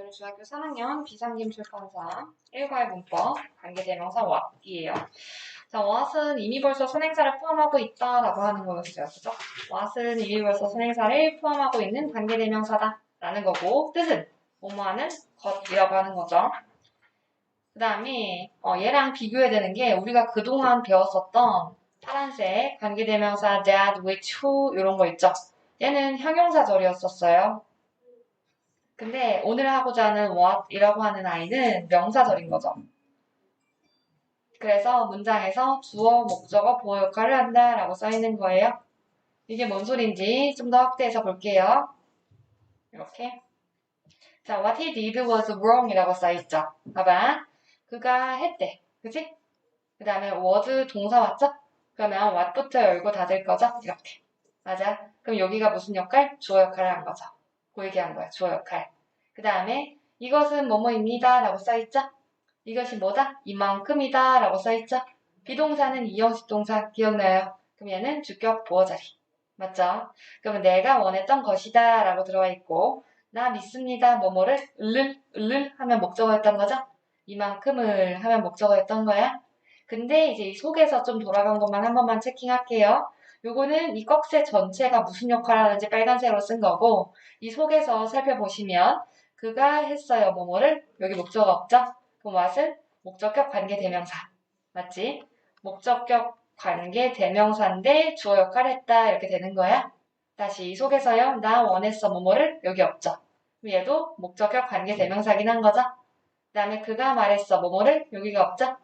오늘은 중학교 3학년 비상김 출판사 1과의 문법 관계대명사 what이에요. 자, what은 이미 벌써 선행사를 포함하고 있다라고 하는 거였어요. 그죠? what은 이미 벌써 선행사를 포함하고 있는 관계대명사다 라는 거고 뜻은 뭐뭐하는 것이라고 하는 거죠. 그 다음에 어, 얘랑 비교해야 되는 게 우리가 그동안 배웠었던 파란색 관계대명사 that, which, who 이런 거 있죠. 얘는 형용사절이었었어요. 근데 오늘 하고자 하는 what이라고 하는 아이는 명사절인 거죠. 그래서 문장에서 주어, 목적어, 보호 역할을 한다 라고 써 있는 거예요. 이게 뭔 소린지 좀 더 확대해서 볼게요. 이렇게. 자, what he did was wrong 이라고 써 있죠. 봐봐. 그가 했대. 그치? 그 다음에 was 동사 왔죠? 그러면 what부터 열고 닫을 거죠? 이렇게. 맞아. 그럼 여기가 무슨 역할? 주어 역할을 한 거죠. 보이게 한 거야. 주어 역할. 그 다음에 이것은 뭐뭐입니다. 라고 써있죠? 이것이 뭐다? 이만큼이다. 라고 써있죠? 비동사는 이형식 동사 기억나요? 그럼 얘는 주격 보어 자리. 맞죠? 그러면 내가 원했던 것이다. 라고 들어와 있고 나 믿습니다. 뭐뭐를 을를 을를 하면 목적어였던 거죠? 이만큼을 하면 목적어였던 거야. 근데 이제 이 속에서 좀 돌아간 것만 한 번만 체킹할게요. 요거는 이 꺽쇠 전체가 무슨 역할을 하는지 빨간색으로 쓴 거고 이 속에서 살펴보시면 그가 했어요. 뭐뭐를? 여기 목적어 없죠? 그럼 what은 목적격 관계 대명사. 맞지? 목적격 관계 대명사인데 주어 역할을 했다. 이렇게 되는 거야. 다시 이 속에서요. 나 원했어. 뭐뭐를? 여기 없죠. 얘도 목적격 관계 대명사긴 한 거죠. 그 다음에 그가 말했어. 뭐뭐를? 여기가 없죠?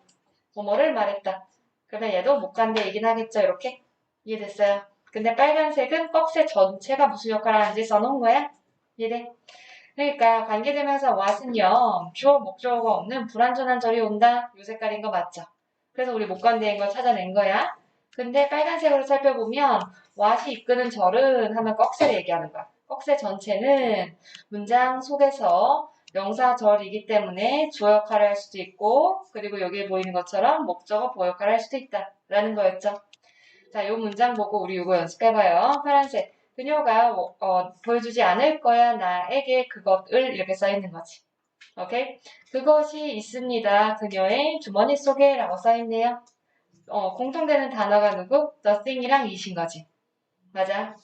뭐뭐를 말했다. 그러면 얘도 목관대이긴 하겠죠. 이렇게 이해됐어요? 근데 빨간색은 꺽쇠 전체가 무슨 역할을 하는지 써놓은 거야? 이해돼? 그러니까 관계대명사 what은요 주어 목적어가 없는 불완전한 절이 온다 요 색깔인 거 맞죠? 그래서 우리 목관대인 걸 찾아낸 거야 근데 빨간색으로 살펴보면 what이 이끄는 절은 하면 꺽쇠를 얘기하는 거야 꺽쇠 전체는 문장 속에서 명사절이기 때문에 주어 역할을 할 수도 있고 그리고 여기에 보이는 것처럼 목적어 보호 역할을 할 수도 있다 라는 거였죠 자, 이 문장 보고 우리 이거 연습해봐요. 파란색. 그녀가 어, 보여주지 않을 거야 나에게 그것을 이렇게 써있는 거지. 오케이? 그것이 있습니다. 그녀의 주머니 속에 라고 써있네요. 어, 공통되는 단어가 누구? nothing이랑 it인 거지. 맞아.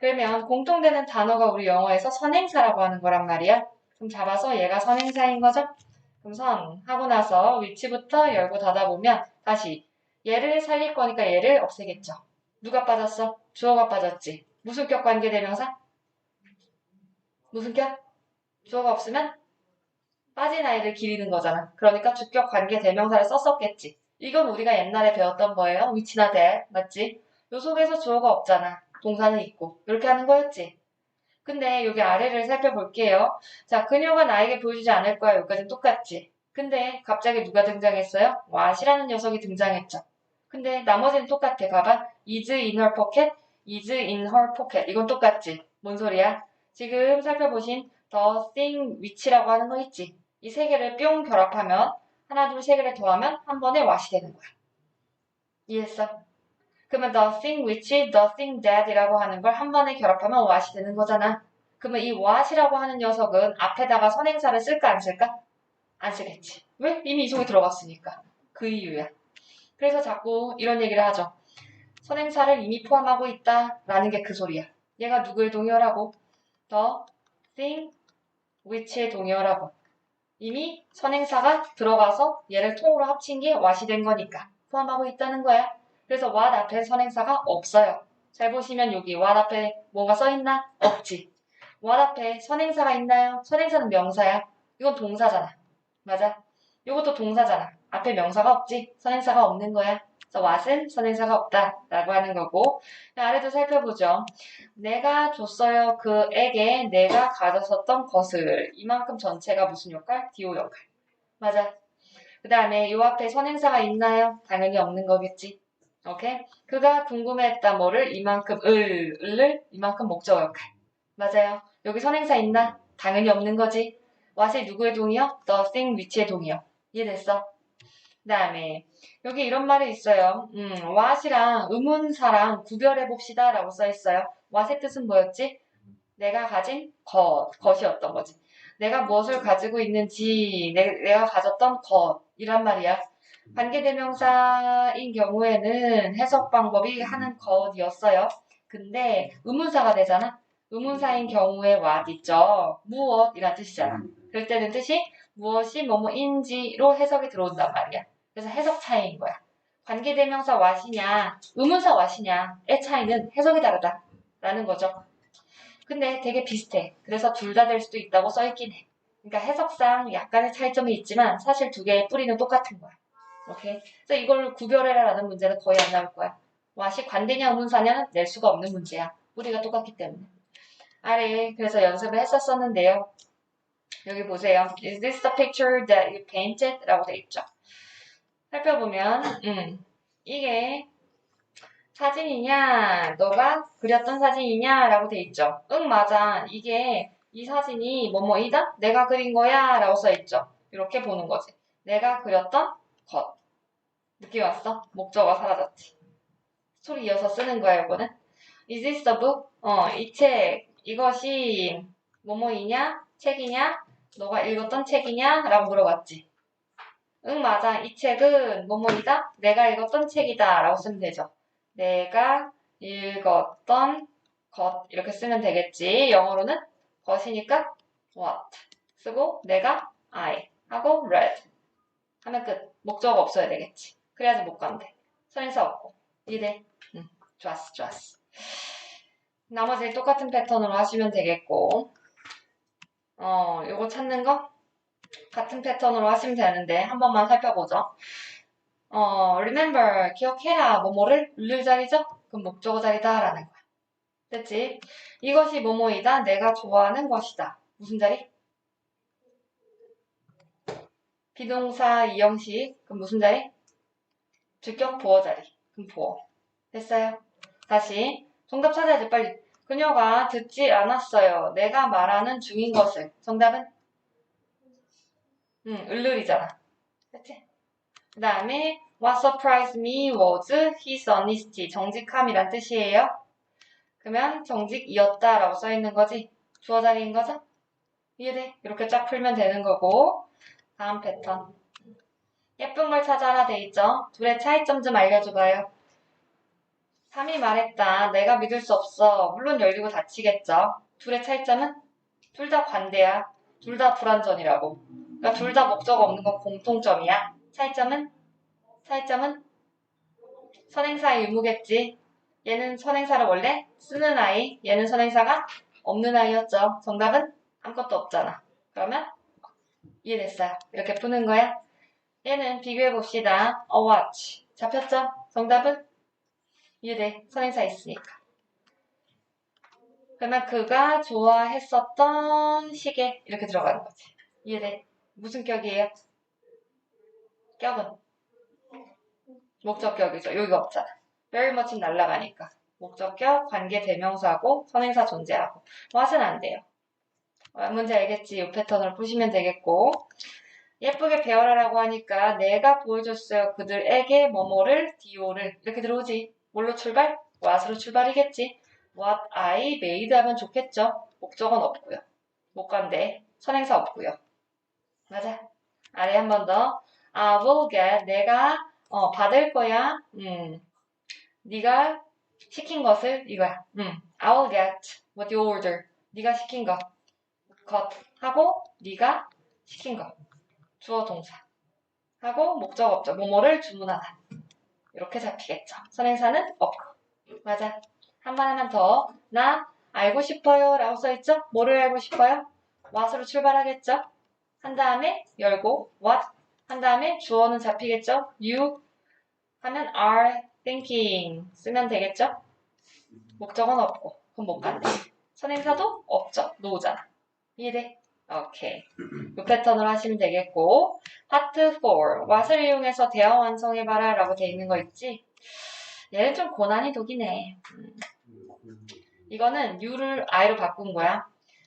그러면 공통되는 단어가 우리 영어에서 선행사라고 하는 거란 말이야. 그럼 잡아서 얘가 선행사인 거죠? 그럼 선 하고 나서 위치부터 열고 닫아보면 다시 얘를 살릴 거니까 얘를 없애겠죠. 누가 빠졌어? 주어가 빠졌지. 무슨 격 관계 대명사? 무슨 격? 주어가 없으면 빠진 아이를 기리는 거잖아. 그러니까 주격 관계 대명사를 썼었겠지. 이건 우리가 옛날에 배웠던 거예요. 위치나 대. 맞지? 요 속에서 주어가 없잖아. 동사는 있고. 이렇게 하는 거였지. 근데 여기 아래를 살펴볼게요. 자, 그녀가 나에게 보여주지 않을 거야. 여기까지는 똑같지. 근데 갑자기 누가 등장했어요? 왓이라는 녀석이 등장했죠. 근데 나머지는 똑같아. 봐봐. is in her pocket, is in her pocket. 이건 똑같지. 뭔 소리야? 지금 살펴보신 the thing which라고 하는 거 있지. 이 세 개를 뿅 결합하면 하나, 둘, 세 개를 더하면 한 번에 what이 되는 거야. 이해했어? 그러면 the thing which, the thing that이라고 하는 걸 한 번에 결합하면 what이 되는 거잖아. 그러면 이 what이라고 하는 녀석은 앞에다가 선행사를 쓸까 안 쓸까? 안 쓰겠지. 왜? 이미 이 속에 들어갔으니까. 그 이유야. 그래서 자꾸 이런 얘기를 하죠. 선행사를 이미 포함하고 있다라는 게 그 소리야. 얘가 누구의 동의어라고? The thing which의 동의어라고. 이미 선행사가 들어가서 얘를 통으로 합친 게 what이 된 거니까 포함하고 있다는 거야. 그래서 what 앞에 선행사가 없어요. 잘 보시면 여기 what 앞에 뭔가 써있나? 없지. what 앞에 선행사가 있나요? 선행사는 명사야. 이건 동사잖아. 맞아? 이것도 동사잖아. 앞에 명사가 없지. 선행사가 없는 거야. 그래서 what은 선행사가 없다 라고 하는 거고 아래도 살펴보죠. 내가 줬어요. 그에게 내가 가졌었던 것을 이만큼 전체가 무슨 역할? 디오 역할. 맞아. 그 다음에 요 앞에 선행사가 있나요? 당연히 없는 거겠지. 오케이? 그가 궁금했다 뭐를 이만큼 을, 을을 이만큼 목적어 역할. 맞아요. 여기 선행사 있나? 당연히 없는 거지. What이 누구의 동의어? the thing which의 동의어. 이해됐어? 그 다음에 여기 이런 말이 있어요. 음, what이랑 의문사랑 구별해 봅시다 라고 써 있어요. what의 뜻은 뭐였지? 내가 가진 것, 것이었던 거지. 내가 무엇을 가지고 있는지, 내, 내가 가졌던 것이란 말이야. 관계대명사인 경우에는 해석 방법이 하는 것이었어요. 근데 의문사가 되잖아. 의문사인 경우에 what 있죠. 무엇이란 뜻이잖아. 그럴 때는 뜻이 무엇이 뭐뭐인지로 해석이 들어온단 말이야. 그래서 해석 차이인 거야. 관계대명사 what이냐, 의문사 what이냐의 차이는 해석이 다르다. 라는 거죠. 근데 되게 비슷해. 그래서 둘 다 될 수도 있다고 써있긴 해. 그러니까 해석상 약간의 차이점이 있지만 사실 두 개의 뿌리는 똑같은 거야. 오케이? 그래서 이걸 구별해라라는 문제는 거의 안 나올 거야. what이 관대냐 의문사냐는 낼 수가 없는 문제야. 뿌리가 똑같기 때문에. 아래 그래서 연습을 했었었는데요. 여기 보세요. Is this the picture that you painted? 라고 돼 있죠. 살펴보면 음, 이게 사진이냐 너가 그렸던 사진이냐 라고 돼 있죠. 응 맞아. 이게 이 사진이 뭐뭐이다? 내가 그린 거야 라고 써 있죠. 이렇게 보는 거지. 내가 그렸던 것. 느낌 왔어? 목적어 사라졌지. 소리 이어서 쓰는 거야 이거는. Is this the book? 어, 이 책. 이것이 뭐뭐이냐? 책이냐? 너가 읽었던 책이냐? 라고 물어봤지. 응, 맞아. 이 책은 뭐뭐이다? 내가 읽었던 책이다. 라고 쓰면 되죠. 내가 읽었던 것. 이렇게 쓰면 되겠지. 영어로는 것이니까 what. 쓰고 내가 I. 하고 read. 하면 끝. 목적어 없어야 되겠지. 그래야지 못 간대. 선행사 없고. 이래. 응, 좋았어, 좋았어. 나머지 똑같은 패턴으로 하시면 되겠고, 어, 요거 찾는 거? 같은 패턴으로 하시면 되는데, 한 번만 살펴보죠. 어, remember, 기억해라. 뭐뭐를 를 자리죠? 그럼 목적어 자리다. 라는 거야. 됐지? 이것이 뭐뭐이다. 내가 좋아하는 것이다. 무슨 자리? 비동사 이형식. 그럼 무슨 자리? 주격 보어 자리. 그럼 보어. 됐어요? 다시. 정답 찾아야지 빨리. 그녀가 듣지 않았어요. 내가 말하는 중인 것을. 정답은? 응, 을르리잖아. 그치? 그 다음에 What surprised me was his honesty. 정직함이란 뜻이에요. 그러면 정직이었다 라고 써있는 거지. 주어 자리인 거죠? 이해돼? 이렇게 쫙 풀면 되는 거고 다음 패턴. 예쁜 걸 찾아라 돼 있죠? 둘의 차이점 좀 알려줘봐요. 3이 말했다. 내가 믿을 수 없어. 물론 열리고 닫히겠죠. 둘의 차이점은? 둘 다 관대야. 둘 다 불완전이라고. 그러니까 둘 다 목적 없는 건 공통점이야. 차이점은? 차이점은? 선행사의 의무겠지. 얘는 선행사를 원래 쓰는 아이, 얘는 선행사가 없는 아이였죠. 정답은? 아무것도 없잖아. 그러면? 이해됐어요. 이렇게 푸는 거야. 얘는 비교해 봅시다. A watch. 잡혔죠? 정답은? 이해돼. 선행사 있으니까. 그러면 그가 좋아했었던 시계 이렇게 들어가는 거지. 이해돼. 무슨 격이에요? 격은? 목적격이죠. 여기가 없잖아. very much는 날라가니까. 목적격, 관계 대명사고 선행사 존재하고. what은 안 돼요. 어, 문제 알겠지? 이 패턴을 푸시면 되겠고. 예쁘게 배워라라고 하니까 내가 보여줬어요. 그들에게 뭐뭐를, 디오를 이렇게 들어오지. 뭘로 출발? what으로 출발이겠지. what I made 하면 좋겠죠. 목적은 없고요. 못 간대. 선행사 없고요. 맞아. 아래 한 번 더. I will get. 내가 어, 받을 거야. 음. 네가 시킨 것을 이거야. 음. I will get what you order. 네가 시킨 것. 것 하고 네가 시킨 것. 주어 동사. 하고 목적 없죠. 뭐뭐를 주문하다. 이렇게 잡히겠죠. 선행사는 없고. 맞아. 한 번 하면 더. 나 알고 싶어요. 라고 써있죠? 뭐를 알고 싶어요? what으로 출발하겠죠? 한 다음에 열고 what 한 다음에 주어는 잡히겠죠? you 하면 are thinking 쓰면 되겠죠? 목적은 없고 그럼 못 간대. 선행사도 없죠. 노잖아. 이해돼? 오케이. 이 패턴으로 하시면 되겠고 파트 4 what을 이용해서 대화 완성해봐라 라고 돼 있는 거 있지? 얘는 좀 고난이 독이네. 음. 이거는 you를 I로 바꾼 거야.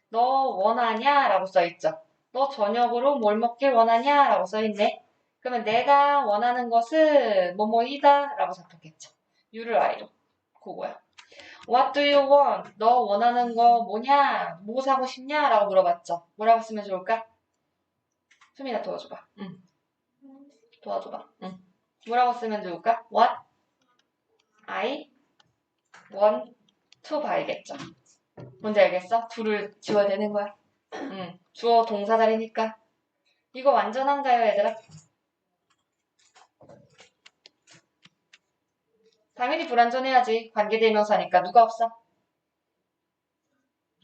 너 원하냐? 라고 써있죠. 너 저녁으로 뭘 먹길 원하냐? 라고 써있네. 그러면 내가 원하는 것은 뭐뭐이다? 라고 잡혔겠죠. you를 I로. 그거야. What do you want? 너 원하는 거 뭐냐? 뭐 사고 싶냐? 라고 물어봤죠. 뭐라고 쓰면 좋을까? 수민아 도와줘봐. 응. 도와줘봐. 응. 뭐라고 쓰면 좋을까? What I want to 봐야겠죠. 뭔지 알겠어? 둘을 지워야 되는 거야. 응. 주어 동사 자리니까. 이거 완전 한가요, 얘들아? 당연히 불완전해야지. 관계대명사니까 누가 없어?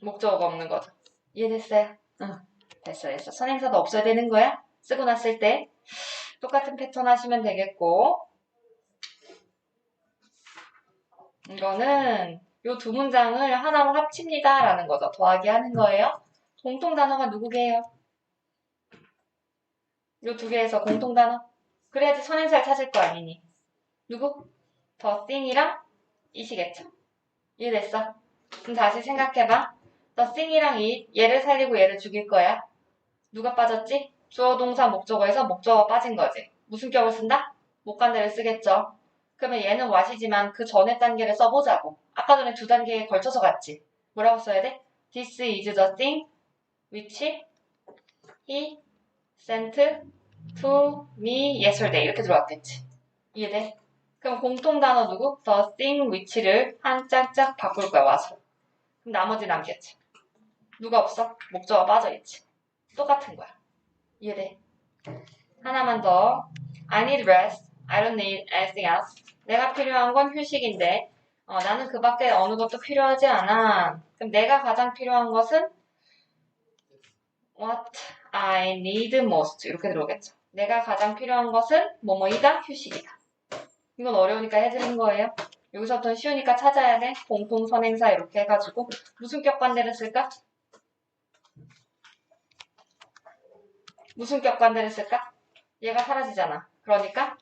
목적어가 없는 거죠. 이해됐어요? 응. 됐어, 됐어. 선행사도 없어야 되는 거야? 쓰고 났을 때. 똑같은 패턴 하시면 되겠고. 이거는 요 두 문장을 하나로 합칩니다. 라는 거죠. 더하기 하는 거예요. 공통 단어가 누구게요? 요 두 개에서 공통 단어. 그래야지 선행사를 찾을 거 아니니. 누구? 더 thing이랑 이 시겠죠? 이해됐어? 그럼 다시 생각해봐. 더 thing이랑 이 얘를 살리고 얘를 죽일 거야. 누가 빠졌지? 주어 동사 목적어에서 목적어 빠진 거지. 무슨 격을 쓴다? 목간대를 쓰겠죠. 그러면 얘는 what이지만 그 전에 단계를 써보자고. 아까 전에 두 단계에 걸쳐서 갔지. 뭐라고 써야 돼? This is the thing which he sent to me yesterday. 이렇게 들어왔겠지. 이해돼? 그럼 공통 단어 누구? The thing which를 한 짝짝 바꿀 거야, 와서. 그럼 나머지 남겠지. 누가 없어? 목적어 빠져있지. 똑같은 거야. 이해돼? 하나만 더. I need rest. I don't need anything else. 내가 필요한 건 휴식인데, 어, 나는 그 밖에 어느 것도 필요하지 않아. 그럼 내가 가장 필요한 것은 what I need most. 이렇게 들어오겠죠. 내가 가장 필요한 것은 뭐뭐이다, 휴식이다. 이건 어려우니까 해드린 거예요. 여기서부터 쉬우니까 찾아야 돼. 공통 선행사 이렇게 해가지고 무슨 격관대를 쓸까? 무슨 격관대를 쓸까? 얘가 사라지잖아. 그러니까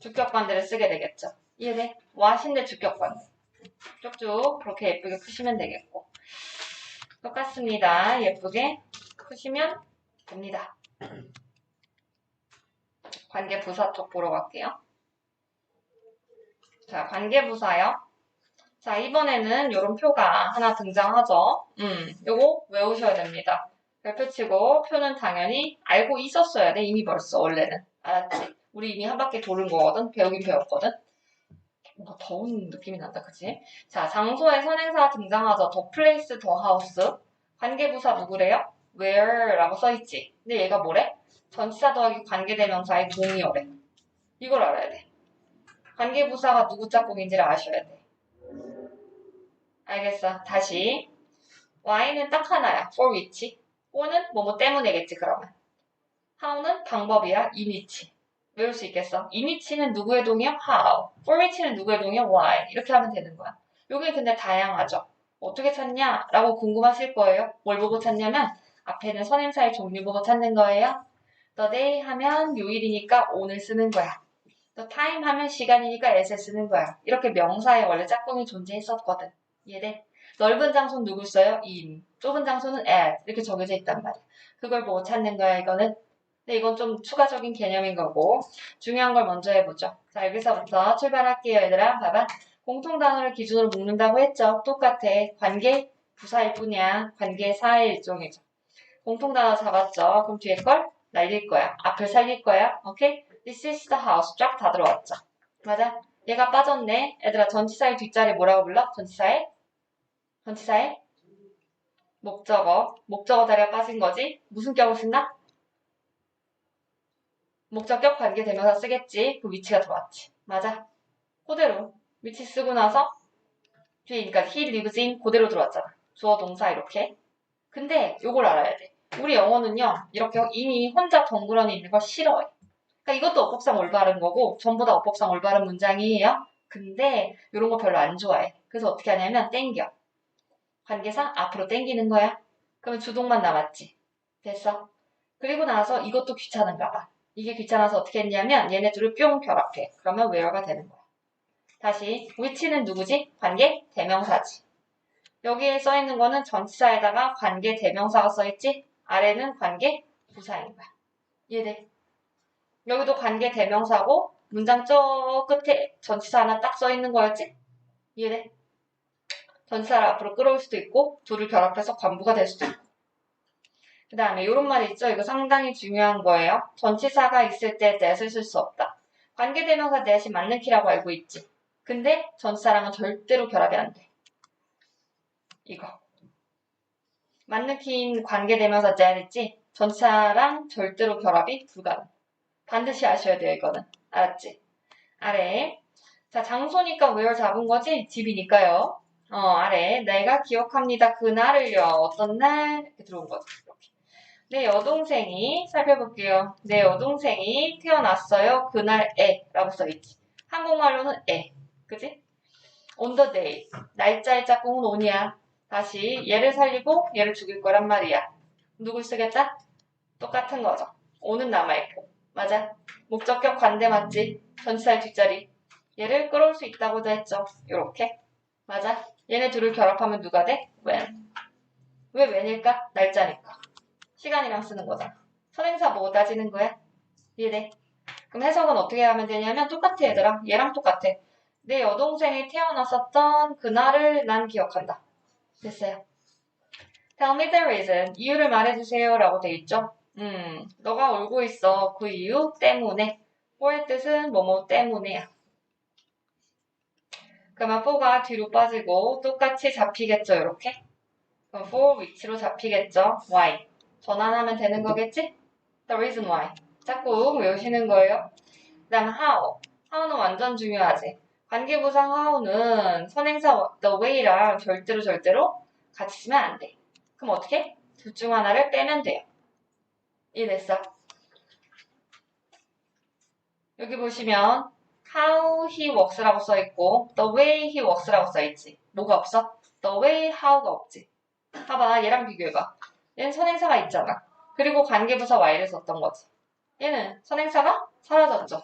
주격관대를 쓰게 되겠죠. 이해돼? 와신대 주격관대. 쭉쭉 그렇게 예쁘게 푸시면 되겠고 똑같습니다. 예쁘게 푸시면 됩니다. 관계 부사 쪽 보러 갈게요. 자, 관계 부사요. 자, 이번에는 이런 표가 하나 등장하죠. 음, 요거 외우셔야 됩니다. 별표 치고 표는 당연히 알고 있었어야 돼. 이미 벌써 원래는. 알았지? 우리 이미 한 바퀴 도는 거거든. 배우긴 배웠거든. 뭔가 더운 느낌이 난다, 그치? 자, 장소에 선행사가 등장하죠. 더 플레이스, 더 하우스. 관계부사 누구래요? where라고 써있지. 근데 얘가 뭐래? 전치사 더하기 관계대명사의 동의어래. 이걸 알아야 돼. 관계부사가 누구 짝꿍인지를 아셔야 돼. 알겠어. 다시. Y는 딱 하나야. for which. O는 뭐뭐 때문에겠지, 그러면. How는 방법이야. in which. 외울 수 있겠어? in which는 누구의 동의어? How. for which는 누구의 동의어? Why. 이렇게 하면 되는 거야. 여기 근데 다양하죠. 어떻게 찾냐? 라고 궁금하실 거예요. 뭘 보고 찾냐면 앞에는 선행사의 종류 보고 찾는 거예요. The day 하면 요일이니까 오늘 쓰는 거야. The time 하면 시간이니까 as에 쓰는 거야. 이렇게 명사에 원래 짝꿍이 존재했었거든. 이해돼? 넓은 장소는 누굴 써요? in. 좁은 장소는 at. 이렇게 정해져 있단 말이야. 그걸 보고 찾는 거야, 이거는. 근데 이건 좀 추가적인 개념인 거고 중요한 걸 먼저 해보죠. 자, 여기서부터 출발할게요, 얘들아. 봐봐. 공통 단어를 기준으로 묶는다고 했죠. 똑같아. 관계 부사일 뿐이야. 관계사의 일종이죠. 공통 단어 잡았죠. 그럼 뒤에 걸 날릴 거야. 앞을 살릴 거야. 오케이? This is the house. 쫙 다 들어왔죠. 맞아? 얘가 빠졌네. 얘들아, 전치사의 뒷자리 뭐라고 불러? 전치사의? 전치사의? 목적어. 목적어 자리가 빠진 거지? 무슨 격을 쓴다? 목적격 관계대명사 쓰겠지. 그 위치가 들어왔지. 맞아. 그대로. 위치 쓰고 나서 뒤에 그러니까 he lives in 그대로 들어왔잖아. 주어 동사 이렇게. 근데 요걸 알아야 돼. 우리 영어는요. 이렇게 이미 혼자 덩그러니 있는 걸 싫어해. 그러니까 이것도 어법상 올바른 거고 전부 다 어법상 올바른 문장이에요. 근데 이런 거 별로 안 좋아해. 그래서 어떻게 하냐면 땡겨. 관계사 앞으로 땡기는 거야. 그러면 주동만 남았지. 됐어. 그리고 나서 이것도 귀찮은가 봐. 이게 귀찮아서 어떻게 했냐면 얘네 둘을 뿅 결합해. 그러면 where가 되는 거야. 다시 which는 누구지? 관계 대명사지. 여기에 써 있는 거는 전치사에다가 관계 대명사가 써 있지. 아래는 관계 부사인 거야. 이해돼? 여기도 관계 대명사고 문장 저 끝에 전치사 하나 딱 써 있는 거였지? 이해돼? 전치사를 앞으로 끌어올 수도 있고 둘을 결합해서 관부가 될 수도 있고 그 다음에 이런 말이 있죠. 이거 상당히 중요한 거예요. 전치사가 있을 때 that을 쓸 수 없다. 관계대명사 that이 맞는 키라고 알고 있지. 근데 전치사랑은 절대로 결합이 안 돼. 이거. 맞는 키인 관계대명사 that 있지? 전치사랑 절대로 결합이 불가능. 반드시 아셔야 돼요, 이거는. 알았지? 아래. 자, 장소니까 where 잡은 거지? 집이니까요. 어, 아래. 내가 기억합니다. 그날을요. 어떤 날? 이렇게 들어온 거죠. 이렇게. 내 여동생이, 살펴볼게요. 내 여동생이 태어났어요. 그날에. 라고 써있지. 한국말로는 에. 그지? on the day. 날짜의 짝꿍은 on이야. 다시 얘를 살리고 얘를 죽일 거란 말이야. 누굴 쓰겠다? 똑같은 거죠. on은 남아있고. 맞아. 목적격 관대 맞지? 전치사의 뒷자리. 얘를 끌어올 수 있다고도 했죠. 요렇게. 맞아. 얘네 둘을 결합하면 누가 돼? when. 왜 when일까? 날짜니까. 시간이랑 쓰는 거잖아. 선행사 뭐 따지는 거야? 이해돼? 그럼 해석은 어떻게 하면 되냐면 똑같아 얘들아. 얘랑 똑같아. 내 여동생이 태어났었던 그날을 난 기억한다. 됐어요. Tell me the reason. 이유를 말해주세요. 라고 돼 있죠. 음, 너가 울고 있어. 그 이유 때문에. for의 뜻은 뭐뭐 때문에야. 그러면 for가 뒤로 빠지고 똑같이 잡히겠죠. 이렇게. 그럼 for 위치로 잡히겠죠. why. 전환하면 되는 거겠지? The reason why. 자꾸 외우시는 거예요. 그 다음 how. how는 완전 중요하지. 관계부상 how는 선행사 the way랑 절대로 절대로 같이 쓰면 안 돼. 그럼 어떻게? 둘 중 하나를 빼면 돼요. 이해됐어? 여기 보시면 how he works라고 써있고 the way he works라고 써있지. 뭐가 없어? the way how가 없지. 봐봐 얘랑 비교해봐. 얘는 선행사가 있잖아. 그리고 관계부사 y를 썼던 거지. 얘는 선행사가 사라졌죠.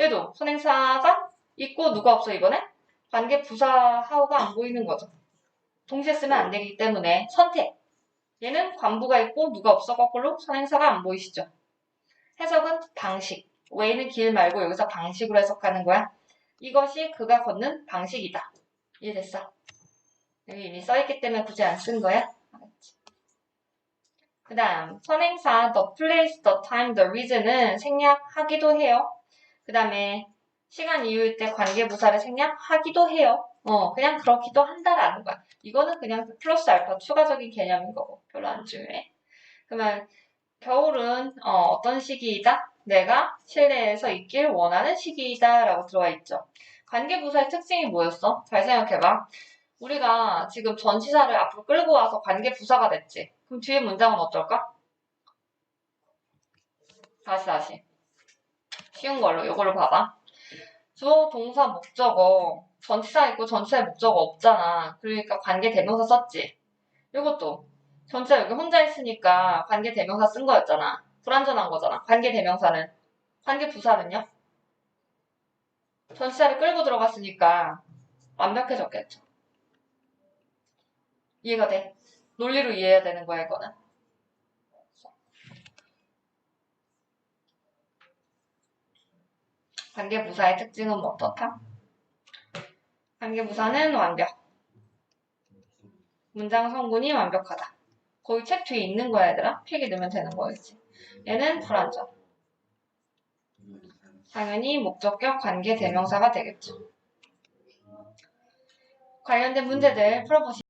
얘도 선행사가 있고 누가 없어 이번에? 관계부사 how가 안 보이는 거죠. 동시에 쓰면 안 되기 때문에 선택. 얘는 관부가 있고 누가 없어 거꾸로 선행사가 안 보이시죠. 해석은 방식. way는 길 말고 여기서 방식으로 해석하는 거야. 이것이 그가 걷는 방식이다. 이해됐어? 여기 이미 써있기 때문에 굳이 안 쓴 거야. 그 다음 선행사 the place, the time, the reason은 생략하기도 해요. 그 다음에 시간 이유일 때 관계부사를 생략하기도 해요. 어, 그냥 그렇기도 한다라는 거야. 이거는 그냥 플러스 알파 추가적인 개념인 거고 별로 안 중요해. 그러면 겨울은 어, 떤 시기이다? 내가 실내에서 있길 원하는 시기이다 라고 들어와 있죠. 관계부사의 특징이 뭐였어? 잘 생각해봐. 우리가 지금 전치사를 앞으로 끌고 와서 관계부사가 됐지. 그럼 뒤에 문장은 어떨까? 다시 다시. 쉬운 걸로 이걸로 봐봐. 주어, 동사, 목적어 전치사 있고 전치사의 목적어 없잖아. 그러니까 관계 대명사 썼지. 이것도 전치사 여기 혼자 있으니까 관계 대명사 쓴 거였잖아. 불완전한 거잖아. 관계 대명사는. 관계 부사는요? 전치사를 끌고 들어갔으니까 완벽해졌겠죠. 이해가 돼? 논리로 이해해야 되는 거야, 이거는. 관계 부사의 특징은 뭐 어떻다? 관계부사는 완벽. 문장 성분이 완벽하다. 거의 책 뒤에 있는 거야, 얘들아. 필기 넣으면 되는 거겠지. 얘는 불완전. 당연히 목적격 관계 대명사가 되겠죠. 관련된 문제들 풀어보시